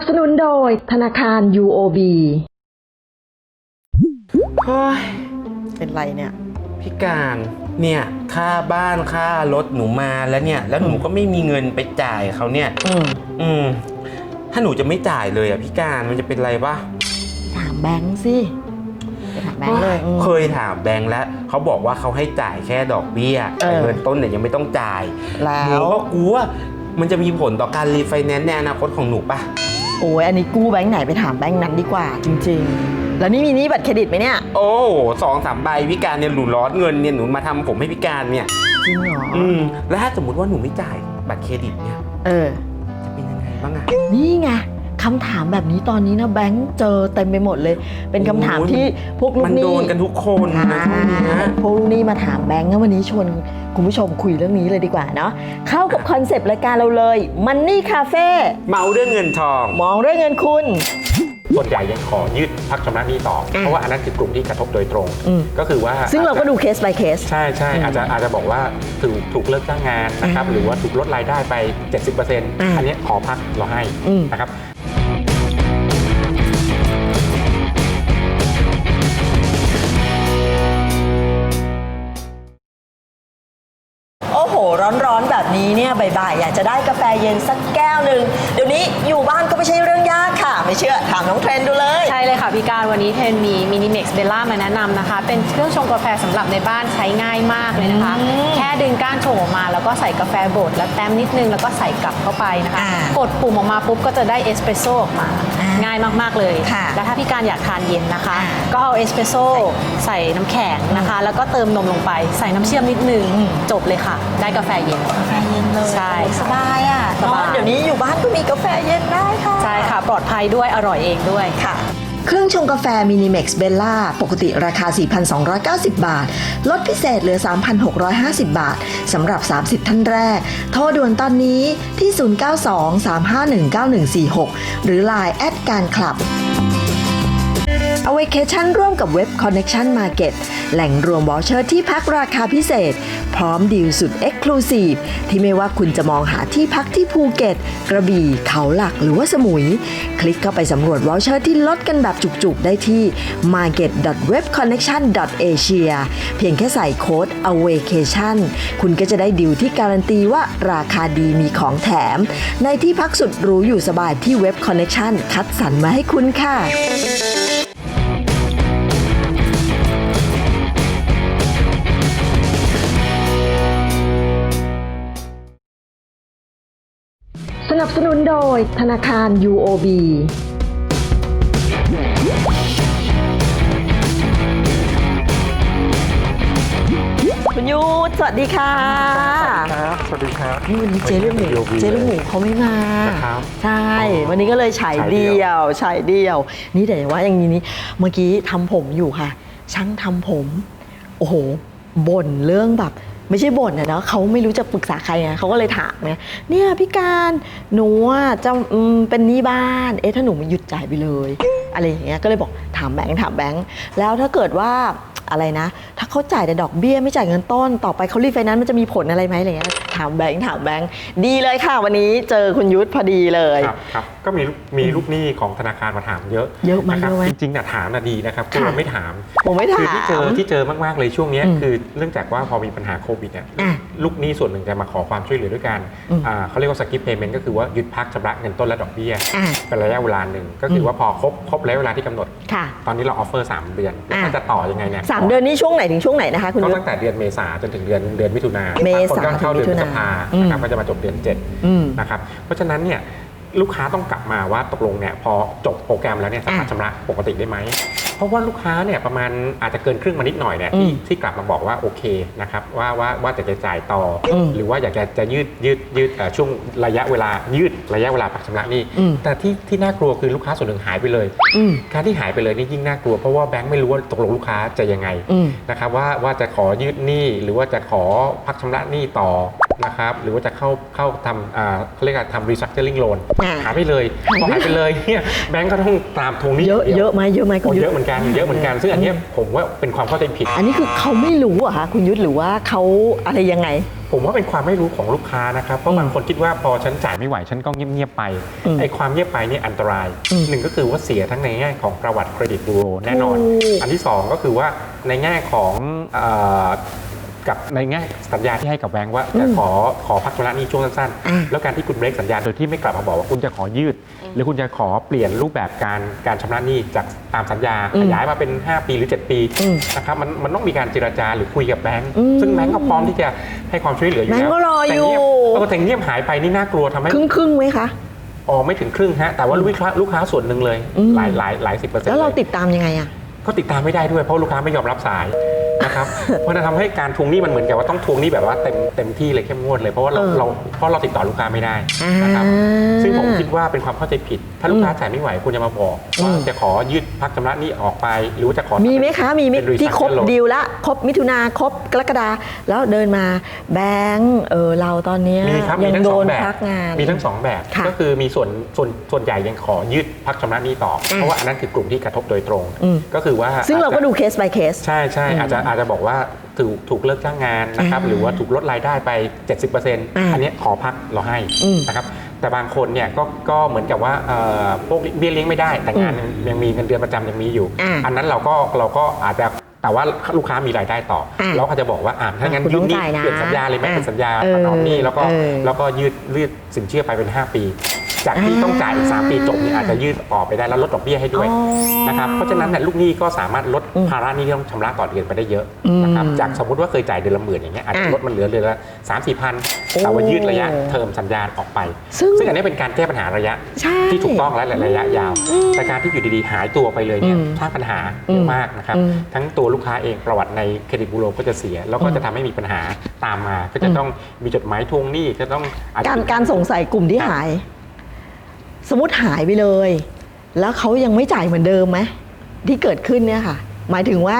บสนุนโดยธนาคาร UOB เฮ้ยเป็นไรเนี่ย พี่การเนี่ยค่าบ้านค่ารถหนูมาแล้วเนี่ย แล้วหนูก็ไม่มีเงินไปจ่ายเขาเนี่ย อืมอืม ถ้าหนูจะไม่จ่ายเลยอะพี่การมันจะเป็นไรปะถามแบงค์สิไปถามแบงค์เลยอืม เคยถามแบงค์แล้วเขาบอกว่าเขาให้จ่ายแค่ดอกเบี้ยเออ แต่เงินต้นเนี่ยยังไม่ต้องจ่ายแล้หนูวก็กลัวมันจะมีผลต่อการรีไฟแนนซ์ในอนาคตของหนูปะ โอ้ยอันนี้กู้แบงค์ไหนไปถามแบงค์นั้นดีกว่าจริง ๆ แล้วนี่มีหนี้บัตรเครดิตไหมเนี่ย โอ้สองสามใบพี่การเนี่ยหนูร้อนเงินเนี่ยหนูมาทำผมให้พี่การเนี่ย จริงเหรอ อืม แล้วถ้าสมมติว่าหนูไม่จ่ายบัตรเครดิตเนี่ย เออ จะเป็นยังไงบ้างอะ นี่ไง คำถามแบบนี้ตอนนี้นะแบงค์เจอเต็มไปหมดเลย เป็นคำถามโอ้ยที่พวกลูมักนหนี้โดนกันทุกคนนะช่วงเนี้ย พวกลูกหนี้มาถามแบงค์นะวันนี้ชวนคุณผู้ชมคุยเรื่องนี้เลยดีกว่าเนาะเข้ากับคอนเซปต์รายการเราเลยมันนี่คาเฟ่เมาเรื่องเงินทอง มองเรื่องเงินคุณ ส่วนใหญ่ยังขอยืดพักชำระหนี้ต่อเพราะว่าอันนั้นคือกลุ่มที่กระทบโดยตรง อืม ก็คือว่าซึ่งเราก็ดูเคส by เคส ใช่ใช่อืมอาจจะอาจจะบอกว่าถูกถูกเลิกจ้างงานนะครับอ่าหรือว่าถูกลดรายได้ไป 70%อันเนี้ยขอพักเราให้อืม นะครับ ร้อนๆ นี้เนี่ยบ่ายๆอยากจะได้กาแฟเย็นสักแก้วหนึ่งเดี๋ยวนี้อยู่บ้านก็ไม่ใช่เรื่องยากค่ะ ไม่เชื่อถามน้องเทรนดูเลย ใช่เลยค่ะพี่การวันนี้เทนมีมินิเม็กซ์เบลล่ามาแนะนำนะคะ เป็นเครื่องชงกาแฟสำหรับในบ้านใช้ง่ายมากเลยนะคะ อืมแค่ดึงก้านชงออกมาแล้วก็ใส่กาแฟบดแล้วแต้มนิดนึงแล้วก็ใส่กลับเข้าไปนะคะ อ่ากดปุ่มออกมาปุ๊บก็จะได้เอสเปรสโซ่ออกมา อ่าง่ายมากๆเลยค่ะแล้วถ้าพี่การอยากทานเย็นนะคะ อ่าก็เอาเอสเปรสโซ่ใส่น้ำแข็งนะคะ แล้วก็เติมนมลงไป ใส่น้ำเชื่อมนิดนึงอืมจบเลยค่ะ ได้กาแฟเย็น กาแฟเย็นเลยใช่สบายอะสบายเนอะเดี๋ยวนี้อยู่บ้านก็มีกาแฟเย็นได้ค่ะ ใช่ค่ะ ปลอดภัยด้วยอร่อยเองด้วยค่ะ เครื่องชงกาแฟมินิเม็กซ์เบลล่าปกติราคา 4,290 บาท ลดพิเศษเหลือ 3,650 บาทสำหรับ 30 ท่านแรก โทรด่วนตอนนี้ที่ 092-351-9146 หรือ Line แอดการคลับ a w a c a t i o n ร่วมกับเว็บ Connection Market แหล่งรวมวอลเชอร์ที่พักราคาพิเศษ พร้อมดีลสุด Exclusive ที่ไม่ว่าคุณจะมองหาที่พักที่ภูเก็ต กระบี่ เขาหลักหรือว่าสมุย คลิกเข้าไปสำรวจวอลเชอร์ที่ลดกันแบบจุกๆ ได้ที่ market.webconnection.asia เพียงแค่ใส่โค้ด a w a c a t i o n คุณก็จะได้ดีลที่การันตีว่าราคาดีมีของแถม ในที่พักสุดหรูอยู่สบายที่เว็บ Connection คัดสรรมาให้คุณค่ะ นับสนุนโดยธนาคาร UOB คุณยูทสวัสดีค่ะครับ สวัสดีครับ นี่วันนี้เจ๊ลูกหมูวันนี้เจ๊ลูกหมูเขาไม่มานะครับใช่อ๋อวันนี้ก็เลยฉายฉายเดี่เดียวยวฉายเดียว นี่แต่ว่าอย่างนี้นี่เมื่อกี้ทำผมอยู่ค่ะ ช่างทำผม โอ้โหบ่นเรื่องแบบ ไม่ใช่บ่นนะเนาะเขาไม่รู้จะปรึกษาใครไงเขาก็เลยถามไงเนี่ยพี่การหนูอะจะอืมเป็นหนี้บ้าน เอ๊ะถ้าหนูม่หยุดจ่ายไปเลย อะไรอย่างเงี้ยก็เลยบอกถามแบงค์ถามแบงค์แล้วถ้าเกิดว่า อะไรนะ ถ้าเขาจ่ายแต่ดอกเบี้ยไม่จ่ายเงินต้น ต่อไปเขารีไฟแนนซ์มันจะมีผลอะไรไหมอะไรเงี้ยถามแบงค์ถามแบงค์ดีเลยค่ะ วันนี้เจอคุณยุทธพอดีเลย ครับครับก็มีลูกมีลูกหนี้ของธนาคารมาถามเยอะเยอะมากนครับเยอะไหมจริงๆน่ะถามน่ะดีนะครับคือค่ะเราไม่ถาม ผมไม่ถาม คือที่เจอที่เจอมาก ๆ เลยช่วงเนี้ยอืมคือเนื่องจากว่าพอมีปัญหาโควิดเนี่ยอะลูกหนี้ส่วนหนึ่งจะมาขอความช่วยเหลือด้วยการอืม อ่าเขาเรียกว่าสกิปเพย์เมนต์ก็คือว่าหยุดพักชำระเงินต้นและดอกเบี้ยอะ เป็นระยะเวลาหนึ่งก็คือว่าพอครบครบระยะเวลาที่กำหนด ค่ะ ตอนนี้เราออฟเฟอร์ 3 เดือนแล้วอะ ก็จะต่อยังไงเนี่ยสามเดือนนี้ช่วงไหนถึงช่วงไหนนะคะคุณก็ยุทธตั้งแต่เดือนเมษาจนถึงเดือนเดือนมิถุนาเมษาบงคนก็เข้าเดือนถึพงมิฤถุษนาภาอืมนะครับก็จะมาจบเดือนเจ็ดอืมนะครับเพราะฉะนั้นเนี่ย ลูกค้าต้องกลับมาว่าตกลงเนี่ยพอจบโปรแกรมแล้วเนี่ยสามารถชำระปกติได้ไหม เพราะว่าลูกค้าเนี่ยประมาณอาจจะเกินครึ่งมานิดหน่อยเนี่ยที่อืมที่กลับมาบอกว่าโอเคนะครับว่าว่าว่าจะจะจ่ายต่ออมหรือว่าอยากจะจะยืดยืดยืดเอ่อช่วงระยะเวลายืดระยะเวลาพักชำระหนี้อืมแต่ที่ที่น่ากลัวคือลูกค้าส่วนหนึ่งหายไปเลยอืมการที่หายไปเลยนี่ยิ่งน่ากลัวเพราะว่าแบงค์ไม่รู้ว่าตกลงลูกค้าจะยังไงอืมนะครับว่าว่าจะขอยืดหนี้หรือว่าจะขอพักชำระหนี้ต่อ นะครับหรือว่าจะเข้าเข้าทำอ่าเขาเรียกว่าทำ restructuring loan อ่า หายไปเลยพอหายไปเลยเนี่ยแบงก์ก็ต้องตามทวงหนี้เยอะดีวเยอะไหมเยอะไหมคุโอ้ณยุทเยธอะเหมือนกันเยอะเหมือนกันซึ่งอันเนี้ยผมว่าเป็นความเข้าใจผิด อันนี้คือเขาไม่รู้เหรอะคะคุณยุทธหรือว่าเขาอะไรยังไง ผมว่าเป็นความไม่รู้ของลูกค้านะครับ เพราะบางคนคิดว่าพอฉันจ่ายไม่ไหวฉันก็เงียบๆไปอืมไอ้ความเงียบไปเนี่ยอันตรายอืมหนึ่งก็คือว่าเสียทั้งในแง่ของประวัติเครดิตบูโรแน่นอน ถูกอันที่สองก็คือว่าในแง่ของเอ่อ กับในแง่สัญญาที่ให้กับแบงก์ว่าจะขอขอพักชำระหนี้ช่วงสั้นอ่าๆแล้วการที่คุณเบรกสัญญาโดยที่ไม่กลับมาบอกว่าคุณจะขอยืด หรือคุณจะขอเปลี่ยนรูปแบบการการชำระหนี้จากตามสัญญาอืมขยายมาเป็น 5 ปีหรือ 7 ปีอืมนะครับมันมันต้องมีการเจรจาหรือคุยกับแบงก์อืมซึ่งแบงก์ก็พร้อมที่จะให้ความช่วยเหลืออยู่แบงก์แล้วก็รอแต่อยู่เงียบเออแต่เงียบหายไปนี่น่ากลัวทำให้ครึ่งครึ่งๆไหมคะอ๋อไม่ถึงครึ่งฮะแต่ว่าลูกค้าลูกค้าส่วนหนึ่งเลยอืมหลายหลายหลายสิบเปอร์เซ็นต์แล้วเราเลยติดตามยังไงอะก็ติดตามไม่ได้ด้วยเพราะลูกค้าไม่ยอมรับสาย นะครับ เพราะจะทำให้การทวงหนี้มันเหมือนกับว่าต้องทวงหนี้แบบว่าเต็มเต็มที่เลยเข้มงวดเลยเพราะว่าเราเออเราเพราะเราติดต่อลูกค้าไม่ได้นะครับ อ่าซึ่งผมคิดว่าเป็นความเข้าใจผิด ถ้าลูกค้าจ่ายไม่ไหวคุณจะมาบอกว่าอืม จะขอยืดพักชำระหนี้ออกไป หรือว่าจะขอมีไหมคะ มีไหมเป็น restructure ที่ครบ loan ดีลละครบมิถุนาครบกรกฎาแล้วเดินมาแบงค์เออเราตอนเนี้ยมีครับยัมีทั้งโดสองนแบบพักงาน มีทั้งสองแบบค่ะก็คือมีส่วนส่วนส่วนใหญ่ยังขอยืดพักชำระหนี้ต่ออมเพราะว่าอันนั้นคือกลุ่มที่กระทบโดยตรง อืม ก็คือว่าซึ่งเราก็อจจะดูเคส by เคส ใช่ใช่อืมอาจจะอาจจะบอกว่าถูกถูกเลิกจ้างงานนะครับอ่าหรือว่าถูกลดรายได้ไป 70%อันเนี้ยขอพักเราให้อืมนะครับแต่บางคนเนี่ยก็ก็เหมือนกับว่าเอ่อพวกเบี้ยเลี้ยงไม่ได้ แต่งานยังยังมีเงินเดือนประจำยังมีอยู่อ่าอันนั้นเราก็เราก็อาจจะ แต่ว่าลูกค้ามีรายได้ต่อออ่าเราก็จะบอกว่าอ่าถ้างั้นคุณยืต้ดองหนี้จ่ายนะเปลี่ยนสัญญาเลยไหมอ่าเป็นสัญญาเออประนอมหนี้แล้วก็เออแล้วก็ยืดยืดสินเชื่อไปเป็น 5 ปี จากที่อ่าต้องจ่ายอีก3ปีจบเนี่ยอาจจะยืดออกไปได้แล้วลดดอกเบี้ยให้ด้วยอ๋อนะครับเพราะฉะนั้นเนี่ยลูกหนี้ก็สามารถลดอืมภาระหนี้ที่ต้องชำระต่อเดือนไปได้เยอะนะครับอืมจากสมมติว่าเคยจ่ายเดือนละหมื่นอย่างเงี้ยอาจจะอะลดมันเหลือเดือนละสามสี่พันโอ้แต่ว่ายืดระยะเทอมสัญญาออกไป ซึ่งซึ่งอันนี้เป็นการแก้ปัญหาระยะใช่ที่ถูกต้องและระยะยาวแต่การที่อยู่ดีๆหายตัวไปเลยเนี่ยอืมสร้างปัญหาอืเยมอะมากนะครับอืมทั้งตัวลูกค้าเองประวัติในเครดิตบูโรก็จะเสีย แล้วก็จะทำให้มีปัญหาตามมา ก็จะต้องมีจดหมายทวงหนี้จะต้องอจจะการการสงสัยกลุ่มที่หาย สมมติหายไปเลย แล้วเขายังไม่จ่ายเหมือนเดิมไหมที่เกิดขึ้นเนี่ยค่ะ หมายถึงว่า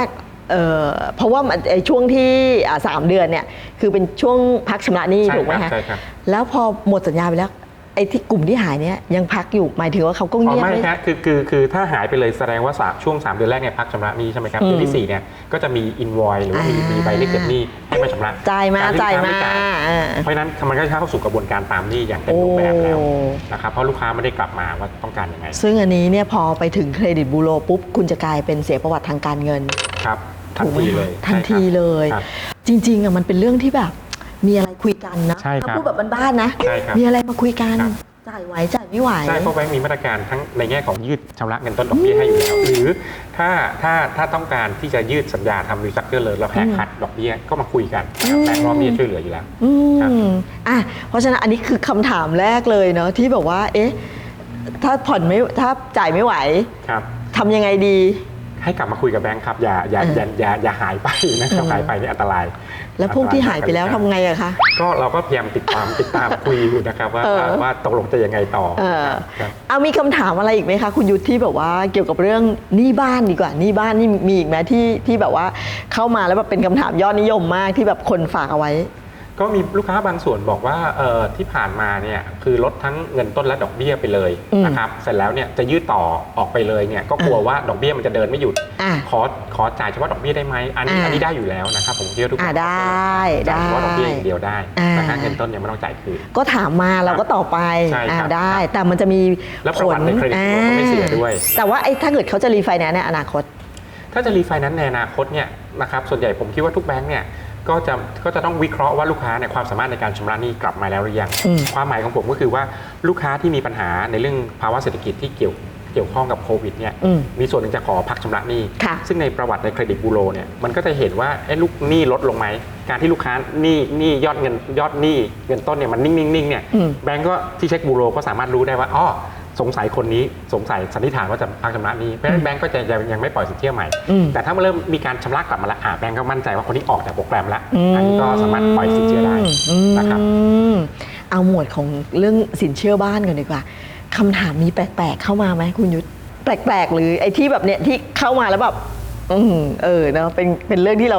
เอ่อเพราะว่ามันไอ้ช่วงที่อ่าสามเดือนเนี่ย คือเป็นช่วงพักชำระหนี้ใช่ถูกไหมครับคะ ใช่ครับ แล้วพอหมดสัญญาไปแล้วไอ้ที่กลุ่มที่หายเนี่ยยังพักอยู่หมายถึงว่าเขาก็อ๋อเงียบไม่ไหมครับคือคือคือถ้าหายไปเลยแสดงว่าสามช่วง 3 เดือนแรกเนี่ยพักชำระหนี้ใช่ไหมครับอืมเดือนที่4เนี่ยก็จะมีอินวอยหรือว่ามีอ่ามีมีใบเรียกเก็บหนี้ให้มาชำระจ่ายมาการที่จ่ายลูกมาค้ไจ่อ่าเพราะฉะนั้นมันก็จะเข้าสู่กระบวนการตามหนี้อย่างเต็มรูปแบบแล้วโอ้นะครับเพราะลูกค้าไม่ได้กลับมาว่าต้องการยังไง ซึ่งอันนี้เนี่ยพอไปถึงเครดิตบูโรปุ๊บคุณจะกลายเป็นเสียประวัติทางการเงินครับทันถูกไหมทีเลคะยทันใช่ครับทีเลยครับจริงๆอะมันเป็นเรื่องที่แบบ มีอะไรคุยกันนะใช่ครับถ้าพูดแบบบ้านๆนะ ใช่ครับมีอะไรมาคุยกัน ครับ จ่ายไหวจ่ายไม่ไหว ใช่เพราะแบงก์มีมาตรการทั้งในแง่ของยืดชำระเงินต้นดอกเบี้ยให้อยู่แล้ว หรือถ้าถ้าถ้าต้องการที่จะยืดสัญญาทำรีสักเกอร์เลยแล้วแหกคัดดอกเบี้ยก็มาคุยกันนะครับแบงก์พร้อมที่จะช่วยเหลืออยู่แล้ว อืครับ มอะเพราะฉะนั้นอันนี้คือคำถามแรกเลยเนาะที่แบบว่า เอ๊ะ ถ้าผ่อนไม่ถ้าจ่ายไม่ไหวครับทำยังไงดี ให้กลับมาคุยกับแบงค์ครับอย่าอย่าเอออย่าอย่าอย่าหายไปนะครับหายไปนี่อันตราย แล้วพวกที่หายไปแล้วทำไงอะคะ ก็เราก็พยายามติดตามติดตามคุยอยู่นะครับว่าเออว่าว่าตกลงจะยังไงต่อเออครับเอามีคำถามอะไรอีกไหมคะ คุณยุทธที่แบบว่าเกี่ยวกับเรื่องหนี้บ้านดีกว่าหนี้บ้านนี่มีอีกไหมที่ที่แบบว่าเข้ามาแล้วแบบเป็นคำถามยอดนิยมมากที่แบบคนฝากเอาไว้ ก็มีลูกค้าบางส่วนบอกว่าเออที่ผ่านมาเนี่ยคือลดทั้งเงินต้นและดอกเบี้ยไปเลยอืมนะครับเสร็จแล้วเนี่ยจะยืดต่อออกไปเลยเนี่ยก็กลัวว่าดอกเบี้ยมันจะเดินไม่หยุดอะขอขอจ่ายเฉพาะดอกเบี้ยได้ไหมอันนี้อะอันนี้ได้อยู่แล้วนะครับผมคิดว่าทุกคนอะได้จ่ายเฉพาะดอกเบี้ยได้อย่างเดียวได้อ่านะครับเงินต้นเนี่ยไม่ต้องจ่ายคืนก็ถามมาเราก็ตอบไปใช่ครับอ่าได้ แต่มันจะมีแล้วประวัติในเครดิตบูโรก็ไม่เสียด้วย แต่ว่าไอ้ถ้าเกิดเขาจะรีไฟแนนซ์ในอนาคต ถ้าจะรีไฟแนนซ์ในอนาคตเนี่ยนะครับส่วนใหญ่ผมคิดว่าทุกแบงก์เนี่ย ก็จะก็จะต้องวิเคราะห์ว่าลูกค้าเนี่ยความสามารถในการชำระหนี้กลับมาแล้วหรือยัง อืม ความหมายของผมก็คือว่าลูกค้าที่มีปัญหาในเรื่องภาวะเศรษฐกิจที่เกี่ยวเกี่ยวข้องกับโควิดเนี่ยอืม มีส่วนหนึ่งจะขอพักชำระหนี้ค่ะ ซึ่งในประวัติในเครดิตบูโรเนี่ยมันก็จะเห็นว่าไอ้ลูกหนี้ลดลงไหมการที่ลูกค้าหนี้หนี้ยอดเงินยอดหนี้เงินต้นเนี่ยมันนิ่งๆๆเนี่ยอืม แบงก์ก็ที่เช็คบูโรก็สามารถรู้ได้ว่าอ๋อ สงสัยคนนี้สงสัยสันนิษฐานว่าจะพักชำระหนี้เพราะฉะนั้นแบงก์ก็จะยังยังไม่ปล่อยสินเชื่อใหม่ อืม แต่ถ้ามันเริ่มมีการชำระกลับมาแล้วอ่าแบงก์ก็มั่นใจว่าคนนี้ออกจากโปรแกรมแล้วอืมอันนี้ก็สามารถปล่อยสินเชื่อได้นะครับ อืมเอาหมวดของเรื่องสินเชื่อบ้านกันดีกว่าคำถามมีแปลกๆเข้ามาไหมคุณยุทธแปลกๆ หรือไอ้ที่แบบเนี้ยที่เข้ามาแล้วแบบอืมเออเนาะเป็นเป็นเรื่องที่เรา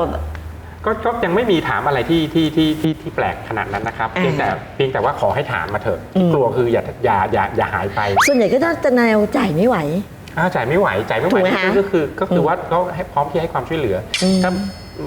ก็ก็ยังไม่มีถามอะไรที่ที่ที่ที่ที่แปลกขนาดนั้นนะครับอ่าเพียงแต่เพียงแต่ว่าขอให้ถามมาเถอะอืมกลัวคืออย่าอย่าอย่าอย่าหายไปส่วนใหญ่ก็จะแนวจ่ายไม่ไหวอ้าวจ่ายไม่ไหวจ่ายไม่ไหวถูกไหมคะก็คือก็คือมว่าก็ให้พร้อมที่ให้ความช่วยเหลืออมถ้า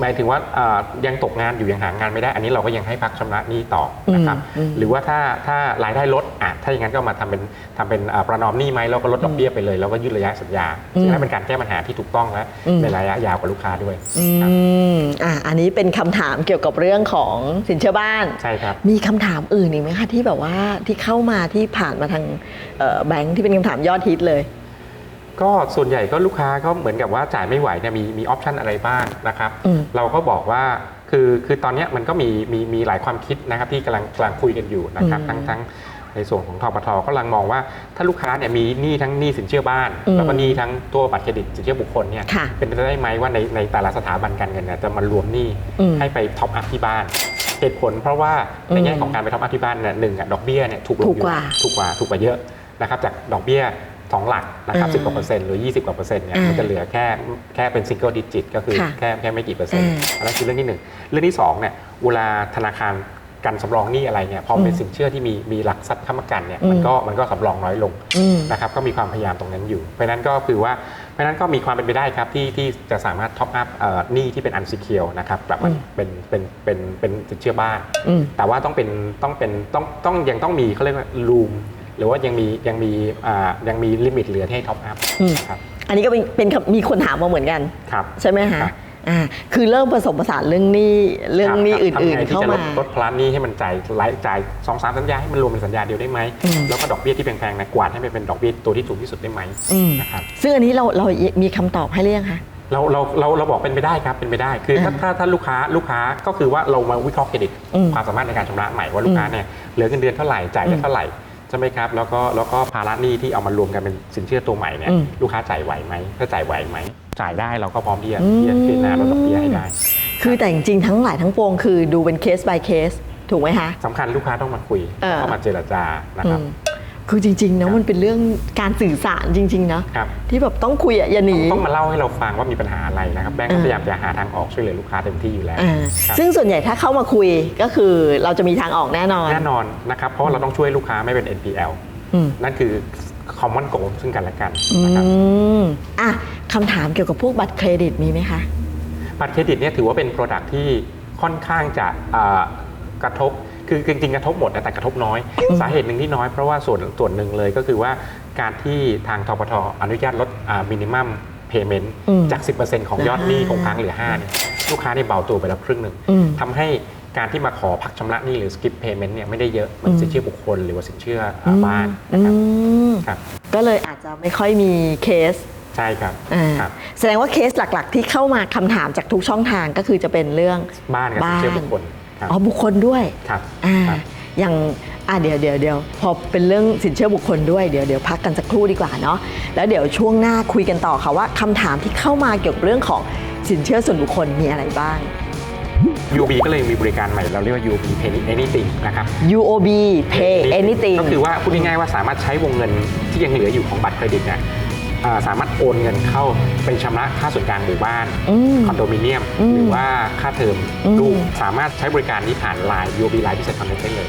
หมายถึงว่าอ่ายังตกงานอยู่ยังหางานไม่ได้ อันนี้เราก็ยังให้พักชำระหนี้ต่อนะครับ อืมอืม หรือว่าถ้าถ้ารายได้ลดอะถ้าอย่างนั้นก็มาทำเป็นทำเป็นอ่าประนอมหนี้ไหมแล้วก็ลดดอกเบี้ยไปเลยแล้วก็ยืดระยะสัญญาซึ่งนั่นเป็นการแก้ปัญหาที่ถูกต้องและอืมในระยะยาวกับลูกค้าด้วยอืครับมอะอันนี้เป็นคำถามเกี่ยวกับเรื่องของสินเชื่อบ้าน ใช่ครับ มีคำถามอื่นอีกไหมคะที่แบบว่าที่เข้ามาที่ผ่านมาทางเอ่อแบงค์ที่เป็นคำถามยอดฮิตเลย ก็ส่วนใหญ่ก็ลูกค้าก็เหมือนกับว่าจ่ายไม่ไหวเนี่ยมีมีออปชันอะไรบ้างนะครับอืมเราก็บอกว่าคือคือตอนเนี้ยมันก็มีมีมีหลายความคิดนะครับที่กำลังกำลังคุยกันอยู่นะครับอืมทั้งทั้งในส่วนของทปทก็กำลังมองว่าถ้าลูกค้าเนี่ยมีหนี้ทั้งหนี้สินเชื่อบ้านอืมแล้วก็หนี้ทั้งตัวบัตรเครดิตสินเชื่อบุคคลเนี่ยค่ะเป็นไปได้ไหมว่าในในแต่ละสถาบันการเงินเนี่ยจะมารวมหนี้อืมให้ไปท็อปอัพที่บ้านเหตุผลเพราะว่าในแง่ของการไปท็อปอัพที่บ้านเนี่ยหนึ่งอะดอกเบี้ยเนี่ยถูกลงถูกอยู่กว่าถูกกว่าถูกกว่าเยอะนะครับจากดอกเบี้ย สองหลักนะครับอืมสิบกว่าเปอร์เซ็นต์หรือ 20 กว่าเปอร์เซ็นต์เนี่ยอืมมันจะเหลือแค่แค่เป็นซิงเกิลดิจิตก็คือค่ะแค่แค่ไม่กี่เปอร์เซ็นต์อืมอันนั้นคือเรื่องที่หนึ่งเรื่องที่สองเนี่ยเวลาธนาคารกันสำรองหนี้อะไรเนี่ยพอเป็นอืมสินเชื่อที่มีมีหลักทรัพย์ค้ำประกันเนี่ยอืมมันก็มันก็สำรองน้อยลงอืมนะครับก็มีความพยายามตรงนั้นอยู่ เพราะฉะนั้นก็คือว่าเพราะฉะนั้นก็มีความเป็นไปได้ครับที่ที่จะสามารถท็อปอัพหนี้ที่เป็นอันซิเคียวนะครับกลับมาอืมเป็นเป็นเป็นเป็นสินเชื่อบ้านอืมแต่ว่าต้องเป็นต้องเป็นต้องต้องยังต้องมีเขาเรียกว่ารูม หรือว่ายังมียังมีอ่ายังมีลิมิตเหลือให้ท็อปอัพอืม ครับ อันนี้ก็เป็นเป็นคำมีคนถามมาเหมือนกัน ครับ ใช่ไหมคะครับ อ่าคือเริ่มผสมผสานเรื่องหนี้เรื่องหนี้คบอื่น ทำไงๆ ที่เข้าจะลมา ดลดพลันนี้ให้มันจ่ายรายจ่ายสองสามสัญญาให้มันรวมเป็นสัญญาเดียวได้ไหมอืม แล้วก็ดอกเบี้ยที่แพงๆเนะกวาดให้มันเป็นดอกเบี้ยตัวที่ถูกที่สุดได้ไหมอืมนะครับ ซึ่งอันนี้เราเรามีคำตอบให้หรือยังคะ เราเราเราเราบอกเป็นไปได้ครับเป็นไปได้คือถ้าอ่าถ้าถ้าลูกค้าลูกค้าก็คือว่าเรามาวิเคราะห์เครดิตอืมความสามารถในการชำระใหม่ว่าลูกค้าเนี่ยเหลือเงินเดือนเท่าไหร่จ่ายได้เท่าไหร่ ใช่ไหมครับแล้วก็แล้วก็ภาระหนี้ที่เอามารวมกันเป็นสินเชื่อตัวใหม่เนี่ยอืม ลูกค้าจ่ายไหวไหมถ้าจ่ายไหวไหมจ่ายได้เราก็พร้อมที่จะอืมที่จะพิจารณาลดดอกเบี้ยให้ได้คือแต่จริงๆทั้งหลายทั้งปวงคือดูเป็นเคส by เคส ถูกไหมคะ สำคัญลูกค้าต้องมาคุยเออ เข้ามาเจรจานะคอืรับม คือจริงๆนะครับมันเป็นเรื่องการสื่อสารจริง ๆ นะ ครับ ที่แบบต้องคุยอะอย่าหนี ต้องมาเล่าให้เราฟังว่ามีปัญหาอะไรนะครับแบงก์ก็เออพยายามจะหาทางออกช่วยเหลือลูกค้าเต็มที่อยู่แล้วอ่าครับซึ่งส่วนใหญ่ถ้าเข้ามาคุยก็คือเราจะมีทางออกแน่นอน แน่นอนนะครับเพราะว่าเราต้องช่วยลูกค้าไม่เป็น NPL อืม นั่นคือ common goal ซึ่งกันและกันอืนะครับมอะคำถามเกี่ยวกับพวกบัตรเครดิตมีไหมคะ บัตรเครดิตเนี่ยถือว่าเป็น Product ที่ค่อนข้างจะอ่ากระทบ คือจริงๆกระทบหมดนะแต่กระทบน้อย สาเหตุหนึ่งที่น้อยเพราะว่าส่วนส่วนหนึ่งเลยก็คือว่าการที่ทางทปทอนุญาตลดมินิมัมเพย์เมนต์อืมจาก 10%ของยอดหนี้อ่าคงค้างเหลือ 5 เนี่ยลูกค้าเนี่ยเบาตัวไปแล้วครึ่งหนึ่งอืมทำให้การที่มาขอพักชำระหนี้หรือ skip payment เนี่ยไม่ได้เยอะเหมือนอืมสินเชื่อบุคคล หรือว่าสินเชื่ออ่าบ้านอืนะครับมครับก็เลยอาจจะไม่ค่อยมีเคสใช่ครับอ่าครับแสดงว่าเคสหลักๆ ที่เข้ามาคำถามจากทุกช่องทางก็คือจะเป็นเรื่องบ้านกับสินเชื่อบุคคล ครับอ๋อบุคคลด้วยครับอ่าครับ อย่างอ่าเดี๋ยวเดี๋ยวเดี๋ยวพอเป็นเรื่องสินเชื่อบุคคลด้วยเดี๋ยวเดี๋ยวพักกันสักครู่ดีกว่าเนาะแล้วเดี๋ยวช่วงหน้าคุยกันต่อค่ะว่าคำถามที่เข้ามาเกี่ยวกับเรื่องของสินเชื่อส่วนบุคคลมีอะไรบ้าง UOB ก็เลยมีบริการใหม่เราเรียกว่า UOB Pay Anything นะครับ UOB Pay Anything ก็คือว่าพูดง่ายๆว่าสามารถใช้วงเงินที่ยังเหลืออยู่ของบัตรเครดิตเนี่ยอ่า สามารถโอนเงินเข้าเป็นชำระค่าส่วนกลางหมู่บ้านอืมคอนโดมิเนียมอืมหรือว่าค่าเทอมอืมลูกสามารถใช้บริการนี้ผ่าน Line UOB Line Business Connect ได้เลย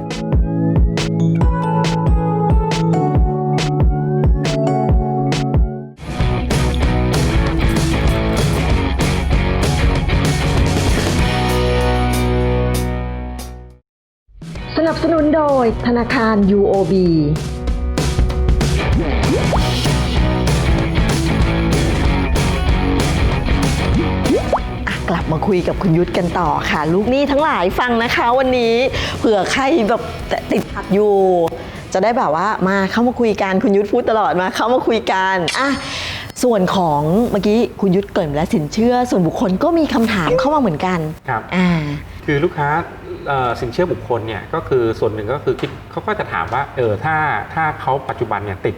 ยธนาคาร UOB อะกลับมาคุยกับคุณยุทธกันต่อค่ะ ลูกหนี้ทั้งหลายฟังนะคะวันนี้เผื่อใครแบบติดขัดอยู่ จะได้แบบว่ามาเข้ามาคุยกันคุณยุทธพูดตลอดมาเข้ามาคุยกันอะส่วนของเมื่อกี้คุณยุทธเกรินและสินเชื่อ ส่วนบุคคลก็มีคำถามเข้ามาเหมือนกันครับอ่าคือลูกค้าเอ่อ สินเชื่อบุคคลเนี่ยก็คือส่วนหนึ่งก็คือคิดเขาก็จะถามว่าเออถ้าถ้าเขาปัจจุบันเนี่ยติด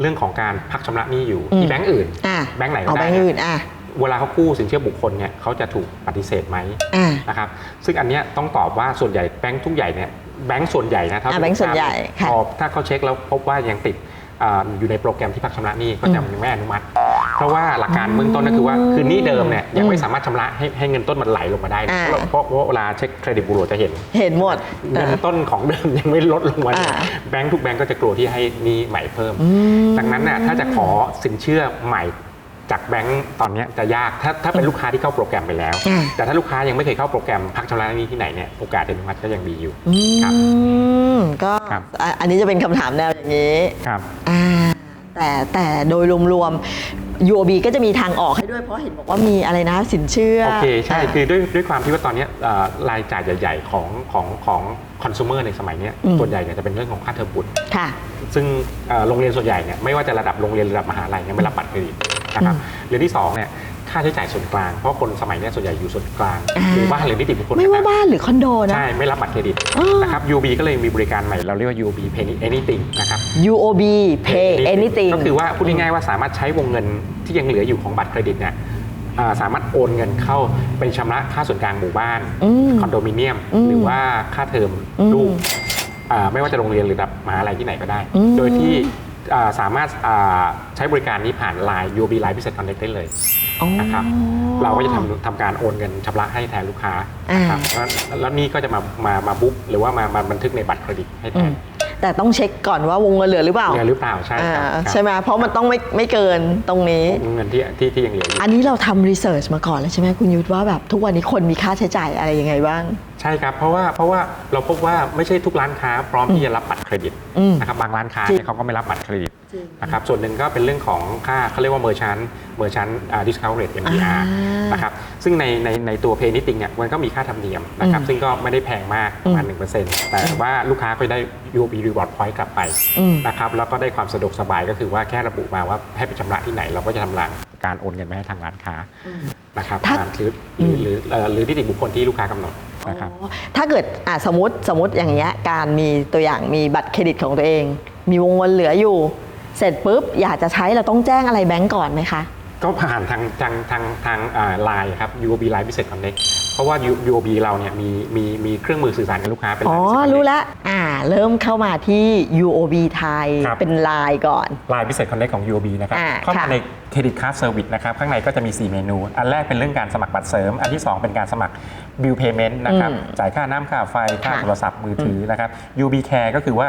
เรื่องของการพักชำระหนี้อยู่อืมที่แบงก์อื่นอะแบงก์ไหนก็เอาได้แบงค์อื่นอะเวลาเขากู้สินเชื่อบุคคลเนี่ยเขาจะถูกปฏิเสธไหมอะนะครับซึ่งอันเนี้ยต้องตอบว่าส่วนใหญ่แบงก์ทุกใหญ่เนี่ยแบงก์ส่วนใหญ่นะถ้าอะแบงก์ส่วนใหญ่ค่ะพอถ้าเขาเช็คแล้วพบว่ายังติด อ่าอยู่ในโปรแกรมที่พักชำระหนี้ก็จะอืมยังไม่อนุมัติ เพราะว่าหลักการเบื้องต้นก็คือว่าคือหนี้เดิมเนี่ยยังไม่สามารถชำระให้ให้เงินต้นมันไหลลงมาได้นะอ่าเพราะเพราะเวลาเช็คเครดิตบูโรจะเห็น เห็นหมดเงินต้นของเดิมยังไม่ลดลงมาเลยอ่าแบงก์ทุกแบงก์ก็จะกลัวที่ให้หนี้ใหม่เพิ่ม ดังนั้นน่ะถ้าจะขอสินเชื่อใหม่ จากแบงก์ตอนเนี้ยจะยากถ้าถ้าเป็นลูกค้าที่เข้าโปรแกรมไปแล้วอ่าแต่ถ้าลูกค้ายังไม่เคยเข้าโปรแกรมพักชำระหนี้ที่ไหนเนี่ยโอกาสอนุมัติก็ยังมีอยู่อืครับมก็ครับอะอันนี้จะเป็นคำถามแนวอย่างนี้ครับอ่าแต่แต่โดยรวมๆ UOB ก็จะมีทางออกให้ด้วยเพราะเห็นบอกว่ามีอะไรนะสินเชื่อ โอเค ใช่าคือด้วยด้วยความที่ว่าตอนเนี้ยเอ่อรายจ่ายใหญ่ ๆ ของของของคอน sumer ในสมัยเนี้ยอืมส่วนใหญ่เนี่ยจะเป็นเรื่องของค่าเทอมบุตรค่ะซึ่งเอ่อโรงเรียนส่วนใหญ่เนี่ยไม่ว่าจะระดับโรงเรียนระดับมหาลัยเนี่ยไม่รับบัตรเครดิต นะครับอืมเรื่องที่สองเนี่ยค่าใช้จ่ายส่วนกลาง เพราะคนสมัยเนี้ยส่วนใหญ่อยู่ส่วนกลางอ่าหมู่บ้านหรือนิติบุคคลไม่ว่าต่งๆบ้านหรือคอนโดนะ ใช่ ไม่รับบัตรเครดิตอ๋อนะครับ UB ก็เลยมีบริการใหม่เราเรียกว่า UB Pay Anything นะครับ UOB Pay Anything ก็คือว่าพูดง่ายๆว่าสามารถใช้วงเงินที่ยังเหลืออยู่ของบัตรเครดิตเนี่ยอ่าสามารถโอนเงินเข้าไปชำระค่าส่วนกลางหมู่บ้านอืมคอนโดมิเนียมอืมหรือว่าค่าเทอมอืมลูกอ่าไม่ว่าจะโรงเรียนหรือระดับมหาลัยที่ไหนก็ได้อืมโดยที่อ่า สามารถอ่าใช้บริการนี้ผ่าน Line UB Line Business Connect ได้เลยอ๋อนะครับเราก็จะทำทำการโอนเงินชำระให้แทนลูกค้านะครับแล้วแล้วนี่ก็จะมามามาบุ๊กหรือว่ามามาบันทึกในบัตรเครดิตให้แทอืนมแต่ต้องเช็คก่อนว่าวงเงินเหลือหรือเปล่าเหลือหรือเปล่าใช่ครับอ่าครับใช่ไหมเพราะมันต้องไม่ไม่เกินตรงนี้เงินที่ที่ที่ยังเหลืออยู่อันนี้เราทำรีเสิร์ชมาก่อนแล้วใช่ไหมคุณยุทธว่าแบบทุกวันนี้คนมีค่าใช้จ่ายอะไรยังไงบ้าง ใช่ครับเพราะว่าเพราะว่าเราพบว่าไม่ใช่ทุกร้านค้าพร้อมที่จะรับบัตรเครดิตอืมนะครับบางร้านค้าจริงเนี่ยเขาก็ไม่รับบัตรเครดิตจริงนะครับส่วนหนึ่งก็เป็นเรื่องของค่าเขาเรียกว่าเมอร์ชันเมอร์ชันดิสคาวเรท MDR นะครับซึ่งในในในตัวเพย์นิติงเนี่ยมันก็มีค่าธรรมเนียมนะครับอืมซึ่งก็ไม่ได้แพงมากประมาณอืม1%แต่ว่าลูกค้าก็ได้ UOB Reward Point กลับไปอืมนะครับแล้วก็ได้ความสะดวกสบายก็คือว่าแค่ระบุมาว่าให้ไปชำระที่ไหนเราก็จะทำการโอนเงินไปให้ทางร้านค้านะครับถ้าตามหรือหรือหรือเอ่อหรือนิติบุคคลที่ลูกค้ากำหนด นะครับถ้าเกิดอะสมมติสมมติอย่างเงี้ยการมีตัวอย่างมีบัตรเครดิตของตัวเอง มีวงเงินเหลืออยู่ เสร็จปุ๊บอยากจะใช้เราต้องแจ้งอะไรแบงก์ก่อนไหมคะ ก็ผ่านทางทางทางทางไลน์ครับ UOB Line Business Connect เพราะว่า UOB เราเนี่ยมีมีมีเครื่องมือสื่อสารกับลูกค้าเป็นอ๋อ Line Business Connect รู้แล้วอ่า เริ่มเข้ามาที่ UOB ไทย ครับ เป็นไลน์ก่อน Line Business Connect ของ UOB นะครับ อ่าเข้ามาค่ะ ในเครดิตการ์ดเซอร์วิสนะครับ ข้างในก็จะมี 4 เมนู อันแรกเป็นเรื่องการสมัครบัตรเสริม อันที่ 2 เป็นการสมัคร Bill Payment นะครับ อืมจ่ายค่าน้ำค่าไฟ ค่าค่ะโทรศัพท์มือถือนะครับ UOB Care ก็คือว่า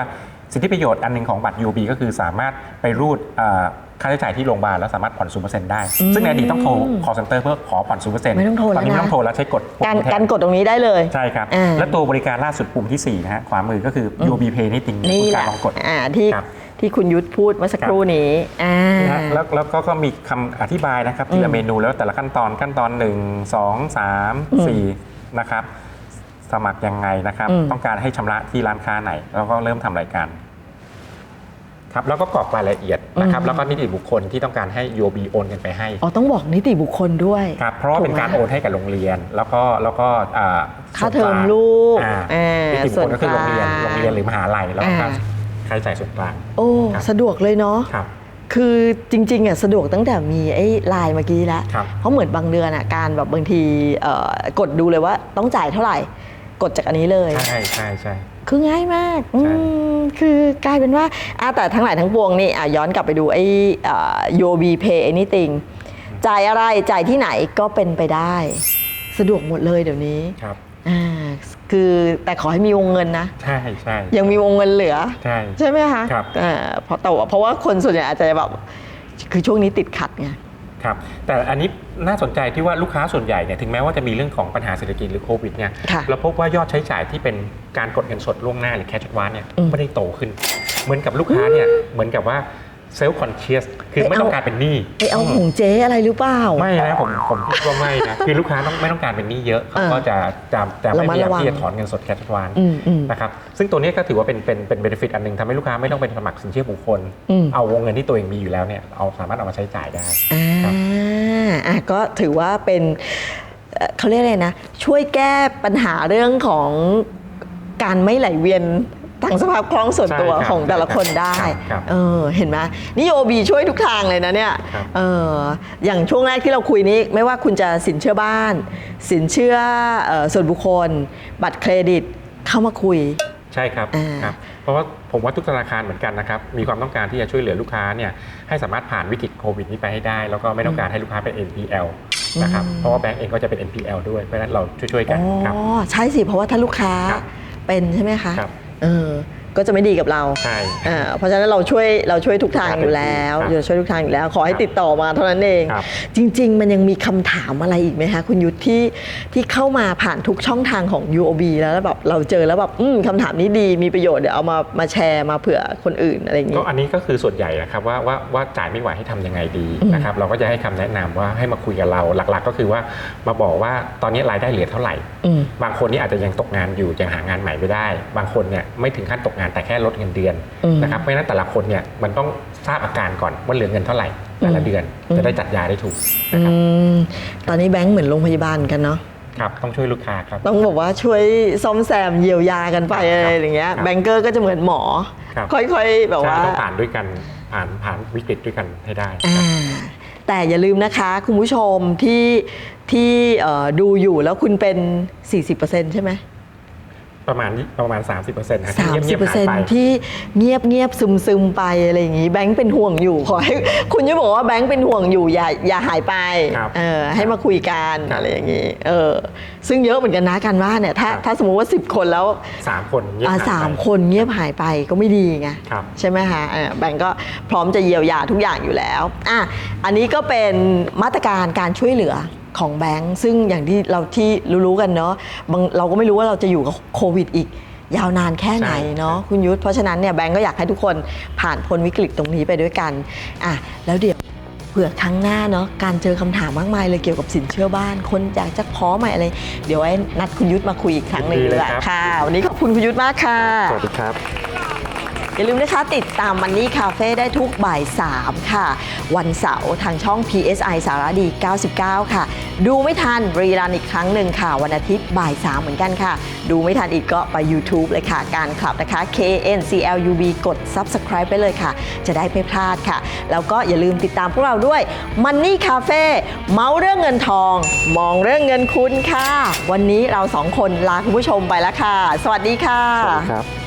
สิทธิประโยชน์อันหนึงของบัตร UOB ก็คือสามารถไปรูดเอ่อค่าใช้จ่ายที่โรงพยาบาลแล้วสามารถผ่อนศูนเปอร์เซ็นต์ได้ ซึ่งในอดีตต้องโทร call center เพื่อขอผ่อนศูนเปอร์เซ็นต์ไม่ต้องโทรแล้วตอนนี้ไม่นะต้องโทรแล้วใช้กดปุ่มการแทนการกดตรงนี้ได้เลย ใช่ครับอ่าและตัวบริการล่าสุดปุ่มที่ 4 นะฮะ ขวามือก็คือ UOB Pay นี่ติงนี่คุณแหการละลองกดอ่าที่ครับที่คุณยุทธพูดเมื่อสักครู่นี้อ่านะแล้วแล้วก็ก็มีคำอธิบายนะครับทีละเมนูแล้วแต่ละขั้นตอนขั้นตอน 1 2 3 4 นะครับ สมัครยังไงนะครับอืมต้องการให้ชำระที่ร้านค้าไหน แล้วก็เริ่มทำรายการ ครับแล้วก็กรอกรายละเอียดนะครับแล้วก็นิติบุคคลที่ต้องการให้ UOB โอนเงินไปให้อ๋อต้องบอกนิติบุคคลด้วยครับเพราะว่าเป็นการถูกไหมโอนให้กับโรงเรียน แล้วก็แล้วก็อ่าค่าเทอมส่วนกงลูกอ่าเออนิติบุคคลก็คือโรงเรียนส่วนกลางโรงเรียนหรือมหาลัยแล้วก็อ่าค่าใช้จ่ายส่วนกลางโอ้ครับสะดวกเลยเนาะครับคือจริงๆอะสะดวกตั้งแต่มีไอ้ไลน์เมื่อกี้แล้วครับเพราะเหมือนบางเดือนอะการแบบบางทีเอ่อกดดูเลยว่าต้องจ่ายเท่าไหร่ กดจากอันนี้เลย ใช่ใช่ใช่ คือง่ายมากอืมคือกลายเป็นว่าอะแต่ทั้งหลายทั้งปวงนี่อะย้อนกลับไปดูไอ้โยบีเพย์ anything จ่ายอะไรจ่ายที่ไหนก็เป็นไปได้ สะดวกหมดเลยเดี๋ยวนี้ครับอ่าคือแต่ขอให้มีวงเงินนะ ใช่ใช่ยังมีวงเงินเหลือ ใช่ใช่ไหมคะครับอ่าเพราะแต่ว่าเพราะว่าคนส่วนใหญ่อาจจะแบบคือช่วงนี้ติดขัดไง ครับแต่อันนี้น่าสนใจที่ว่าลูกค้าส่วนใหญ่เนี่ยถึงแม้ว่าจะมีเรื่องของปัญหาเศรษฐกิจหรือโควิดเนี่ยค่ะเราพบว่ายอดใช้จ่ายที่เป็นการกดเงินสดล่วงหน้าหรือแคชวานเนี่ยอืม ไม่ได้โตขึ้น เหมือนกับลูกค้าเนี่ยเหมือนกับว่า เซลล์คอนเชียสคือไปเอาไม่ต้องการเป็นหนี้ไปเอาของเจ๊อะไรหรือเปล่า ไม่นะผมผมคิดว่าไม่นะ คือลูกค้าต้องไม่ต้องการเป็นหนี้เยอะเขาก็จะจะจะไม่ระมัดพยายามระวังที่จะถอนเงินสดแคชวานอืมอืมนะครับซึ่งตัวนี้ก็ถือว่าเป็นเป็นเป็นเบนฟิตอันหนึ่งทำให้ลูกค้าไม่ต้องเป็นสมัครสินเชื่อบุคคลอืมเอาวงเงินที่ตัวเองมีอยู่แล้วเนี่ยเอาสามารถเอามาใช้จ่ายได้อ่าครับอะก็ถือว่าเป็นเอ่อเขาเรียกอะไรนะ ช่วยแก้ปัญหาเรื่องของการไม่ไหลเวียน ทางสภาพคล่องส่วนตัวใช่ครับของแต่ละคนได้ครับครับเออเห็นไหมนี่โอบีช่วยทุกทางเลยนะเนี่ยครับ เอออย่างช่วงแรกที่เราคุยนี้ ไม่ว่าคุณจะสินเชื่อบ้าน สินเชื่อเอ่อส่วนบุคคล บัตรเครดิตเข้ามาคุย ใช่ครับอ่าครับ เพราะว่าผมว่าทุกธนาคารเหมือนกันนะครับ มีความต้องการที่จะช่วยเหลือลูกค้าเนี่ยให้สามารถผ่านวิกฤตโควิดนี้ไปให้ได้ แล้วก็ไม่ต้องการให้ลูกค้าเป็น NPL นะครับเพราะว่าแบงก์เองก็จะเป็น NPL ด้วย เพราะฉะนั้นเราช่วยๆกันครับอ๋อใช่สิเพราะว่าถ้าลูกค้าครับ เป็นใช่ไหมคะ ครับ เออ ก็จะไม่ดีกับเราใช่อ่าเพราะฉะนั้นเราช่วยเราช่วยทุกทางอยู่แล้วครับเราช่วยทุกทางอยู่แล้ว ขอให้ครับติดต่อมาเท่านั้นเองครับจริง ๆ มันยังมีคำถามอะไรอีกไหมคะคุณยุทธที่ที่เข้ามาผ่านทุกช่องทางของ UOB แล้วแล้วแบบเราเจอแล้วแบบอืมคำถามนี้ดีมีประโยชน์เดี๋ยวเอามามาแชร์มาเผื่อคนอื่นอะไรอย่างก็นี้อันนี้ก็คือส่วนใหญ่นะครับว่าว่าว่าจ่ายไม่ไหวให้ทำยังไงดีนะครับเราก็จะให้คำแนะนำว่าให้มาคุยกับเราหลัก ๆ ก็คือว่ามาบอกว่าตอนนี้รายได้เหลือเท่าไหร่อืมบางคนนี่อาจจะยังตกงานอยู่ยังหางานใหม่ไม่ได้ บางคนเนี่ยไม่ถึงขั้นตกงานแต่แค่ลดเงินเดือนอืมนะครับเพราะฉะนั้นแต่ละคนเนี่ยมันต้องทราบอาการก่อนว่าเหลือเงินเท่าไหร่แต่ละเดือนจะได้จัดยาได้ถูกอืนะครับมตอนนี้แบงก์เหมือนโรงพยาบาลกันเนาะครับต้องช่วยลูกค้าครับต้องบอกว่าช่วยซ่อมแซมเยียวยากันไปครับอะไรอย่างเงี้ยครับแบงเกอร์ก็จะเหมือนหมอครับค่อยๆแบบว่าใช่ต้องผ่านด้วยกันผ่านผ่านวิกฤตด้วยกันให้ได้อ่าครับแต่อย่าลืมนะคะคุณผู้ชมที่ที่เอ่อดูอยู่แล้วคุณเป็น 40%ใช่ไหม ประมาณประมาณ 30%นะสามที่สิเงีบยบเปอๆร์หาเซ็ยนไป ต์ที่เงียบเงียบซึมซึมๆไปอะไรอย่างนี้แบงค์เป็นห่วงอยู่ขอให้ คุณจะบอกว่าแบงค์เป็นห่วงอยู่อย่าอย่าหายไปครับเออให้มาคุยกันครับอะไรอย่างนี้เออซึ่งเยอะเหมือนกันนะการว่าเนี่ยถ้าครับ ถ้าสมมุติว่า 10 คนแล้วสามคนเงียบอ่าหายไป สามคนเงียบหายไปก็ไม่ดีไงครับ ใช่ไหมคะเออแบงก์ก็พร้อมจะเยียวยาทุกอย่างอยู่แล้วอะอันนี้ก็เป็นมาตรการการช่วยเหลือ ของแบงก์ซึ่งอย่างที่เราที่รู้ๆกันเนาะบางเราก็ไม่รู้ว่าเราจะอยู่กับโควิดอีกยาวนานแค่ไหนใช่เนาะคุณยุทธเพราะฉะนั้นเนี่ยแบงก์ก็อยากให้ทุกคนผ่านพ้นวิกฤตตรงนี้ไปด้วยกันอะแล้วเดี๋ยวเผื่อครั้งหน้าเนาะการเจอคำถามมากมายเลยเกี่ยวกับสินเชื่อบ้าน คนอยากจะขอใหม่อะไร เดี๋ยวไว้นัดคุณยุทธมาคุยอีกครั้งหนึ่งยินดีเลเลยยครับค่ะวันนี้ขอบคุณคุณยุทธมากค่ะสวัสดีครับ อย่าลืมนะคะติดตามมันนี่คาเฟ่ได้ทุกบ่าย 3 ค่ะ วันเสาร์ทางช่อง PSI สารดี 99 ค่ะ ดูไม่ทันรีรันอีกครั้งหนึ่งค่ะ วันอาทิตย์บ่าย 3 เหมือนกันค่ะ ดูไม่ทันอีกก็ไป YouTube เลยค่ะ การคลับนะคะ KNCLUB กด Subscribe ไปเลยค่ะ จะได้ไม่พลาดค่ะ แล้วก็อย่าลืมติดตามพวกเราด้วยมันนี่คาเฟ่เมาเรื่องเงินทอง มองเรื่องเงินคุณค่ะ วันนี้เราสองคนลาคุณผู้ชมไปแล้วค่ะ สวัสดีค่ะ สวัสดีครับ